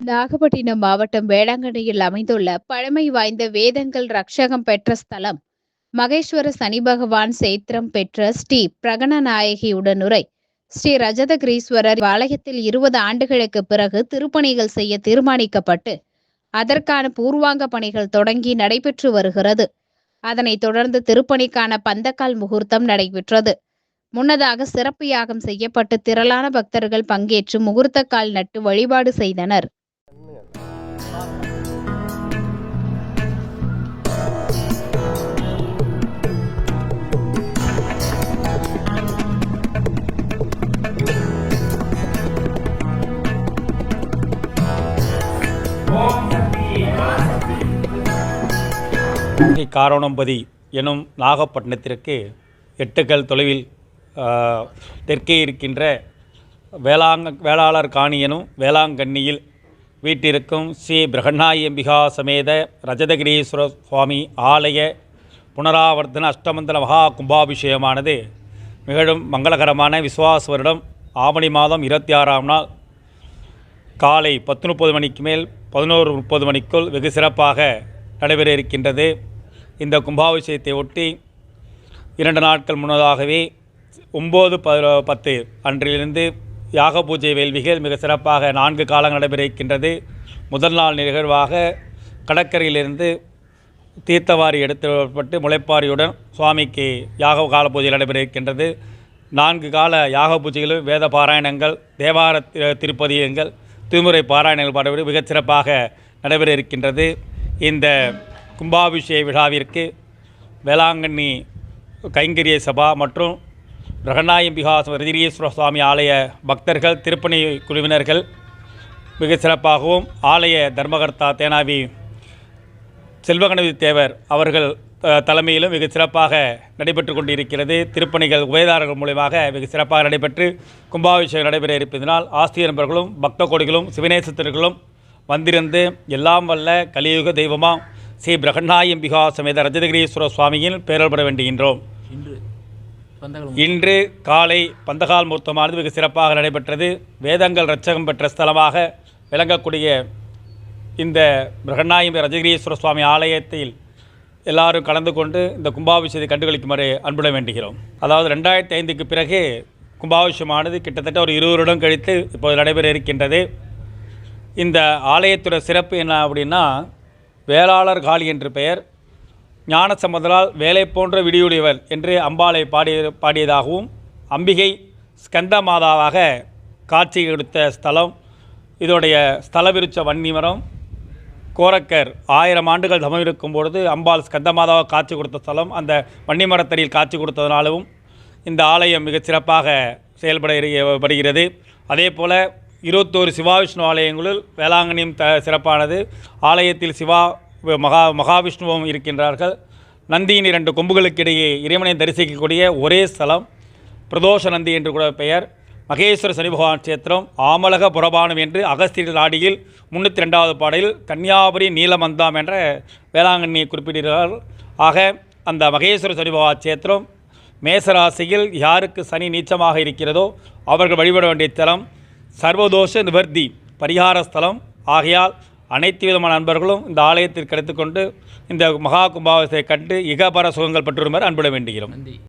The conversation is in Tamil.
நாகப்பட்டினம் மாவட்டம் வேளாங்கண்ணியில் அமைந்துள்ள பழமை வாய்ந்த வேதங்கள் ரக்ஷகம் பெற்ற ஸ்தலம். மகேஸ்வர சனி பகவான் சேத்திரம் பெற்ற ஸ்ரீ பிரகணநாயகியுடன் உரை. ஸ்ரீ ரஜதகிரீஸ்வரர் ஆலயத்தில் இருபது ஆண்டுகளுக்கு பிறகு திருப்பணிகள் செய்ய தீர்மானிக்கப்பட்டு அதற்கான பூர்வாங்க பணிகள் தொடங்கி நடைபெற்று வருகிறது. அதனைத் தொடர்ந்து திருப்பணிக்கான பந்தக்கால் முகூர்த்தம் நடைபெற்றது. முன்னதாக சிறப்பு யாகம் செய்யப்பட்டு திரளான பக்தர்கள் பங்கேற்று முகூர்த்தக்கால் நட்டு வழிபாடு செய்தனர். காரணம்பதி எனும் நாகப்பட்டினத்திற்கு எட்டுக்கள் தொலைவில் தெற்கே இருக்கின்ற வேளாங்க வேளாளர் காணி எனும் வேளாங்கண்ணியில் வீட்டிருக்கும் ஸ்ரீ பிரகண்ணாயம்பிகா சமேத ரஜதகிரீஸ்வர சுவாமி ஆலய புனராவர்த்தன அஷ்டமந்தல மகா கும்பாபிஷேகமானது மிகவும் மங்களகரமான விசுவாச வருடம் ஆவணி மாதம் இருபத்தி ஆறாம் நாள். காலை பத்து முப்பது மணிக்கு மேல் பதினோரு முப்பது மணிக்குள் வெகு சிறப்பாக நடைபெற இருக்கின்றது. இந்த கும்பாபிஷேகத்தை ஒட்டி இரண்டு நாட்கள் முன்னதாகவே ஒம்பது ப பத்து அன்றிலிருந்து யாக பூஜை வேள்விகள் மிக சிறப்பாக நான்கு காலங்கள் நடைபெற இருக்கின்றது முதல் நாள் நிகழ்வாக கடற்கரையிலிருந்து தீர்த்தவாரி எடுத்து வரப்பட்டு முளைப்பாரியுடன் சுவாமிக்கு யாக கால பூஜை நடைபெற இருக்கின்றது நான்கு கால யாக பூஜைகளும் வேத பாராயணங்கள் தேவார திருப்பதியங்கள் திருமுறை பாராயணங்கள் பாடப்பட்டு மிகச் சிறப்பாக நடைபெற இருக்கின்றது இந்த கும்பாபிஷேக விழாவிற்கு வேளாங்கண்ணி கைங்கரிய சபா மற்றும் பிரகநாயம்பிகா ரஜினீஸ்வர சுவாமி ஆலய பக்தர்கள் திருப்பணி குழுவினர்கள் மிக சிறப்பாகவும் ஆலய தர்மகர்த்தா தேனாவி செல்வகணபதி தேவர் அவர்கள் தலைமையிலும் மிக சிறப்பாக நடைபெற்று கொண்டிருக்கிறது. திருப்பணிகள் உபயதாரர்கள் மூலமாக மிக சிறப்பாக நடைபெற்று கும்பாபிஷேகம் நடைபெற இருப்பதனால் ஆஸ்திய நண்பர்களும் பக்த கோடிகளும் சிவநேசத்தர்களும் வந்திருந்து எல்லாம் வல்ல கலியுக தெய்வமாக ஸ்ரீ பிரகண்ணாயம்பிகா சமேத ரஜதகிரீஸ்வர சுவாமியின் பேரல் பெற வேண்டுகின்றோம். இன்று காலை பந்தகால் முகூர்த்தமானது மிக சிறப்பாக நடைபெற்றது. வேதங்கள் ரட்சகம் பெற்ற ஸ்தலமாக விளங்கக்கூடிய இந்த பிரகண்ணாயம்பி ரஜகிரீஸ்வர சுவாமி ஆலயத்தில் எல்லாரும் கலந்து கொண்டு இந்த கும்பாபிஷேகத்தை கண்டுகளிக்குமாறு அன்புடன் வேண்டுகிறோம். அதாவது ரெண்டாயிரத்தி ஐந்துக்கு பிறகு கும்பாபிஷேகமானது கிட்டத்தட்ட ஒரு இருபது வருடம் கழித்து இப்போது நடைபெற இருக்கின்றது. இந்த ஆலயத்தோட சிறப்பு என்ன அப்படின்னா வேளாளர் காளி என்று பெயர். ஞானசம்பந்தரால் வேலை போன்ற விடியுடையவர் என்று அம்பாளை பாடிய பாடியதாகவும் அம்பிகை ஸ்கந்த மாதாவாக காட்சி கொடுத்த ஸ்தலம் இதோடைய ஸ்தலவிருச்ச வன்னிமரம். கோரக்கர் ஆயிரம் ஆண்டுகள் தமம் இருக்கும் பொழுது அம்பாள் ஸ்கந்த மாதாவாக காட்சி கொடுத்த ஸ்தலம் அந்த வன்னிமரத்தடியில் காட்சி கொடுத்ததுனாலும் இந்த ஆலயம் மிகச் சிறப்பாக செயல்பட படுகிறது. அதே போல் இருபத்தோரு சிவாவிஷ்ணு ஆலயங்களில் வேளாங்கண்ணியும் த சிறப்பானது. ஆலயத்தில் சிவா மகா மகாவிஷ்ணுவும் இருக்கின்றார்கள். நந்தியின் இரண்டு கொம்புகளுக்கிடையே இறைவனை தரிசிக்கக்கூடிய ஒரே ஸ்தலம் பிரதோஷ நந்தி என்று கூட பெயர். மகேஸ்வர சனி பகவான் கஷேத்திரம் ஆமலக புறபானம் என்று அகஸ்தியர் நாடியில் முன்னூற்றி ரெண்டாவது பாடலில் கன்னியாபுரி நீலமந்தாம் என்ற வேளாங்கண்ணியை குறிப்பிடுகிறார். ஆக அந்த மகேஸ்வர சனி பகவான் கஷேத்திரம் மேசராசியில் யாருக்கு சனி நீச்சமாக இருக்கிறதோ அவர்கள் வழிபட வேண்டிய தலம் சர்வதோஷ நிவர்த்தி பரிகார ஸ்தலம். ஆகையால் அனைத்து விதமான நண்பர்களும் இந்த ஆலயத்திற்கு எடுத்துக்கொண்டு இந்த மகா கும்பாவசத்தை கண்டு இகபர சுகங்கள் பெற்றுமாறு அன்புட வேண்டுகிறோம்.